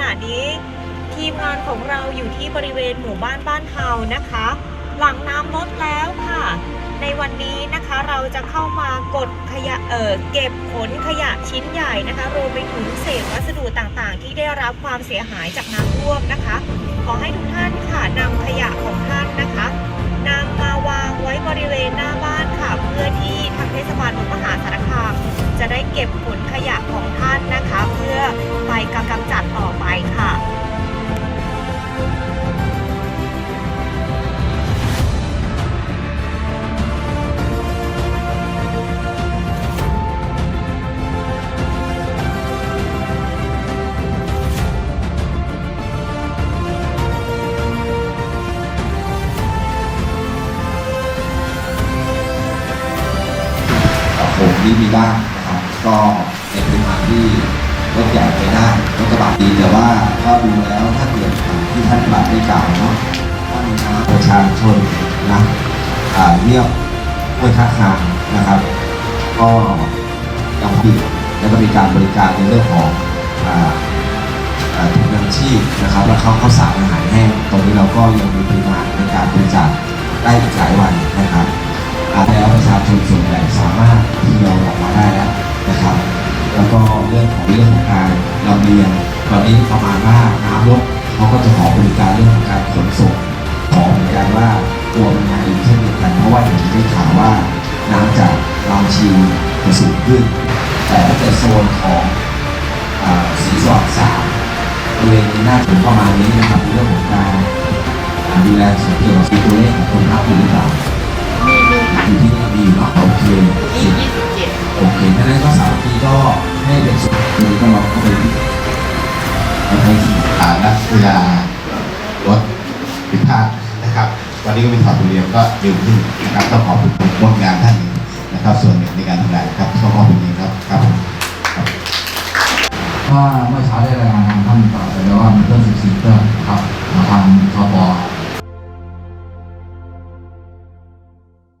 ณะนี้ทีมงานของเราอยู่ที่บริเวณหมู่บ้านบ้านเฮานะคะ หลังน้ำลดแล้วค่ะ ในวันนี้นะคะเราจะเข้ามากดขยะเอ่อเก็บขนขยะชิ้นใหญ่นะคะรวมไปถึงเศษวัสดุต่างๆ ที่ได้รับความเสียหายจากน้ำท่วมนะคะ ขอให้ทุกท่านค่ะนำขยะของท่านนะคะนำมาวางไว้บริเวณหน้าบ้านค่ะ เพื่อที่ทางเทศบาลเมืองมหาสารคามจะได้เก็บขนขยะของท่านนะคะ พื่อไปกำจัดต่อไปค่ะผมนี่มีบ้างนะครับก็ในปริมาณที่ รถใหญ่ไปได้รถกระบะดีแต่ว่าก็ดูแล้วถ้าเกิดที่ท่านบัตรได้กล่าวเนาะถ้ามีทางประชาชนนะอ่าเรียบห้วยท่าคางนะครับ ก็ยังผิดแล้วก็มีการบริการในเรื่องของถุงยังชีพนะครับแล้วเข้าข้าวสารอาหารแห้งตรงนี้เราก็ยังมีปริมาณในการบริจาคได้อีกหลายวันนะครับอาแล้วประชาชนส่วนใหญ่สามารถที่เราออกมาได้แล้วนะครับ แล้วก็ เรื่องของเรื่องของการลำเลียงตอนนี้ประมาณว่าน้ำลดเขาก็จะขอบริการเรื่องของการขนส่งขอเหมือนกันว่าตัวมันมาอีกเช่นเดียวกันเพราะว่าอย่างที่ได้ข่าวว่าน้ำจากลำชีจะสูงขึ้น แต่ถ้าเกิดโซนของอสีสว่างสามบริเวณนี้น่าจะประมาณนี้นะครับในเรื่องของการดูแลส่วนเกี่ยวกับตัวเลขของคนรับหรือเปล่ามีมีค่ะอยู่ที่นี่มีเนาะโอเคยี่ยี่สิบเจ็ดโอเคดังนั้นก็สามปีก็ ให้เด็กมันก็ลองเข้าไปเาใช้สื่อสารและเวลาลดผิดพลาดนะครับ วันนี้ก็มีสอบเรียนก็เร็วขึ้นนะครับต้องขอบคุณร่วมงานท่านนะครับส่วนหนึ่งในการทำงานครับขอขอบคุณเองครับครับว่าเมื่อเช้าได้รายงานทางท่านต่อไปแล้วว่ามีเครื่อสี่เครื่องครับทางทบ